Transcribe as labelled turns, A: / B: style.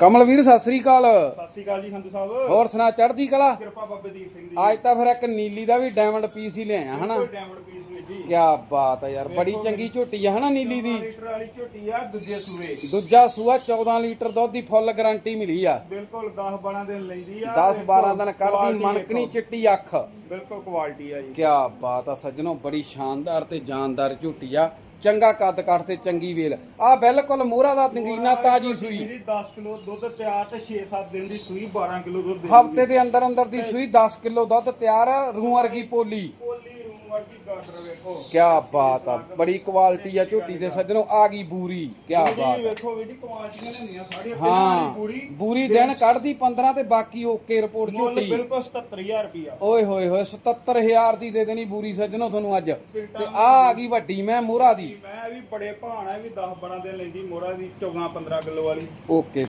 A: ਕਮਲਵੀਰ ਸਤਿ ਸ੍ਰੀ ਅਕਾਲ।
B: ਸਤਿ ਸ਼੍ਰੀ ਅਕਾਲ ਜੀ ਸੰਧੂ ਸਾਹਿਬ।
A: ਹੋਰ ਸੁਣਾ ਚੜ੍ਹਦੀ ਕਲਾ?
B: ਕਿਰਪਾ ਬਾਬੇ ਦੀਪ ਸਿੰਘ ਦੀ
A: ਅੱਜ ਤਾਂ ਫਿਰ ਇੱਕ ਨੀਲੀ ਦਾ ਵੀ ਡਾਇਮੰਡ ਪੀਸ ਹੀ ਲਿਆਇਆ ਹਨਾ?
B: ਡਾਇਮੰਡ ਪੀਸ ਨਹੀਂ ਜੀ।
A: ਕੀ ਬਾਤ ਹੈ ਯਾਰ ਬੜੀ ਚੰਗੀ ਝੋਟੀ ਆ ਹਨਾ ਨੀਲੀ ਦੀ?
B: 14 ਲੀਟਰ ਵਾਲੀ ਝੋਟੀ ਆ ਦੂਜੇ ਸੂਏ।
A: ਦੂਜਾ ਸੂਆ 14 ਲੀਟਰ ਦੁੱਧ ਦੀ ਫੁੱਲ ਗਾਰੰਟੀ ਮਿਲੀ ਆ।
B: ਬਿਲਕੁਲ 10 12 ਦਿਨ ਲੈਂਦੀ ਆ
A: 10 12 ਦਿਨ ਕੱਢਦੀ ਮਣਕਣੀ। ਚਿੱਟੀ ਅੱਖ।
B: ਬਿਲਕੁਲ ਕੁਆਲਿਟੀ ਆ ਜੀ।
A: ਕੀ ਬਾਤ ਆ ਸੱਜਣੋ ਬੜੀ ਸ਼ਾਨਦਾਰ ਤੇ ਜਾਨਦਾਰ ਝੋਟੀ ਆ। ਚੰਗਾ ਕੱਦ ਕੱਟ ਤੇ ਚੰਗੀ ਵੇਲ। ਆ ਬਿਲਕੁਲ ਮੋਹਰਾ ਦਾ ਨਗੀਨਾ ਤਾਜੀ ਸੂਈ।
B: ਇਹਦੀ 10 ਕਿਲੋ ਦੁੱਧ ਤਿਆਰ ਤੇ 6-7 ਦਿਨ ਦੀ ਸੂਈ 12 ਕਿਲੋ ਦੁੱਧ ਦੇ
A: ਹਫ਼ਤੇ ਦੇ ਅੰਦਰ ਅੰਦਰ ਦੀ ਸੂਈ 10 ਕਿਲੋ ਦੁੱਧ ਤਿਆਰ ਆ ਰੂ ਵਰਗੀ ਪੋਲੀ। ਕਿਆ ਬਾਤ ਆ ਬੜੀ ਕੁਆਲਿਟੀ ਆ ਝੋਟੀ ਦੇ ਸੱਜਣੋ ਆ ਗਈ ਬੂਰੀ ਕਿਆ
B: ਜਿਹੜੀ
A: ਬਾਤ।
B: ਵੇਖੋ ਵੀ ਜੀ ਕੁਆਲਿਟੀਆਂ ਤਿੰਨਾਂ ਦੀ
A: ਹਾਂ ਬੂਰੀ। ਦਿਨ ਕੱਢਦੀ 15 ਤੇ ਬਾਕੀ ਓਕੇ ਰਿਪੋਰਟ ਝੋਟੀ।
B: ਬਿਲਕੁਲ 77000 ਰੁਪਿਆ
A: ਓਏ ਹੋਏ ਹੋਏ 77000 ਦੀ ਦੇ ਦੇਣੀ ਬੂਰੀ ਸੱਜਣੋ ਤੁਹਾਨੂੰ ਅੱਜ। ਤੇ ਆ ਆ ਗਈ ਵੱਡੀ ਮੈਂ ਮੋਹਰਾ ਦੀ।
B: ਮੈਂ ਵੀ ਬੜੇ ਭਾਣਾ ਵੀ 10 12 ਦਿਨ ਲੈਂਦੀ ਮੋੜਾ ਦੀ 14 15 ਕਿਲੋ ਵਾਲੀ।
A: ਓਕੇ